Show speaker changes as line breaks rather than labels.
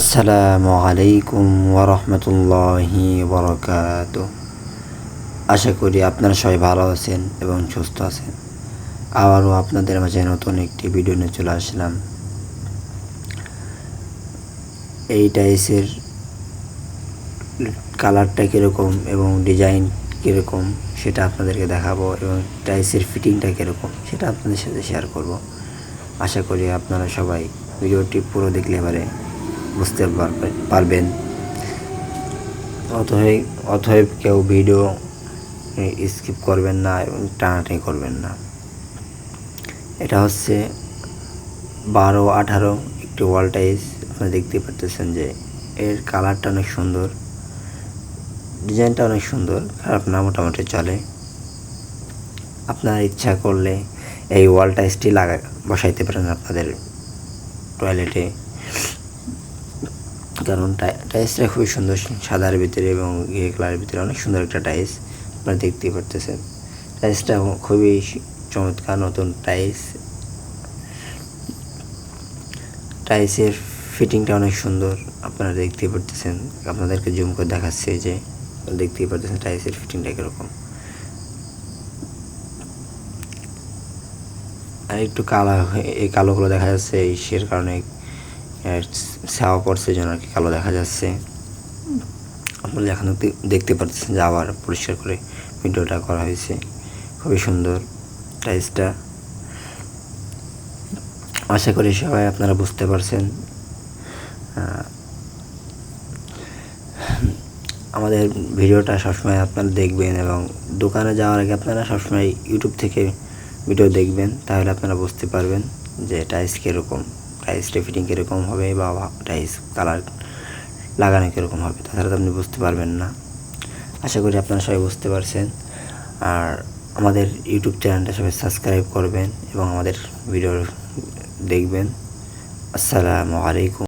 আসসালামু আলাইকুম ওরহমতুল্লাহি বরকাত আশা করি আপনারা সবাই ভালো আছেন এবং সুস্থ আছেন। আবারও আপনাদের মাঝে নতুন একটি ভিডিও নিয়ে চলে আসলাম। এই টাইসের কালারটা কীরকম এবং ডিজাইন কীরকম সেটা আপনাদেরকে দেখাবো এবং টাইসের ফিটিংটা কীরকম সেটা আপনাদের সাথে শেয়ার করব। আশা করি আপনারা সবাই ভিডিওটি পুরো দেখলে পারে। বুঝতে পারবে পারবেন। অতএব অতএব কেউ ভিডিও স্কিপ করবেন না এবং টানাটানি করবেন না। এটা হচ্ছে বারো আঠারো একটি ওয়াল টাইস আপনারা দেখতে পারতেছেন যে এর কালারটা অনেক সুন্দর ডিজাইনটা অনেক সুন্দর, খারাপ না, মোটামুটি চলে। আপনার ইচ্ছা করলে এই ওয়াল টাইসটি লাগা বসাইতে পারেন আপনাদের টয়লেটে কারণ টাইসটা খুবই সুন্দর সাদার ভিতরে এবং ইয়ে কালারের ভিতরে অনেক সুন্দর একটা টাইস আপনারা দেখতেই পারতেছেন। টাইসটা খুবই চমৎকার নতুন টাইস। টাইসের ফিটিংটা অনেক সুন্দর, আপনারা দেখতেই পারতেছেন। আপনাদেরকে জুম করে দেখাচ্ছে যে দেখতেই পারতেছেন টাইসের ফিটিংটা কীরকম। আর একটু কালো এই কালোগুলো দেখা যাচ্ছে এই সের কারণে ছাওয়া পড়ছে, যেন আর কি কালো দেখা যাচ্ছে। আপনারা এখন দেখতে পাচ্ছেন যে আবার পরিষ্কার করে ভিডিওটা করা হয়েছে। খুবই সুন্দর টাইসটা আশা করি সবাই আপনারা বুঝতে পারছেন। আমাদের ভিডিওটা সবসময় আপনারা দেখবেন এবং দোকানে যাওয়ার আগে আপনারা সবসময় ইউটিউব থেকে ভিডিও দেখবেন, তাহলে আপনারা বুঝতে পারবেন যে টাইস কীরকম। টাইসটা ফিটিং কীরকম হবে বা টাইস কালার লাগানো কীরকম হবে, তাছাড়া তো আপনি বুঝতে পারবেন না। আশা করি আপনারা সবাই বুঝতে পারছেন। আর আমাদের ইউটিউব চ্যানেলটা সবাই সাবস্ক্রাইব করবেন এবং আমাদের ভিডিও দেখবেন। আসসালামু আলাইকুম।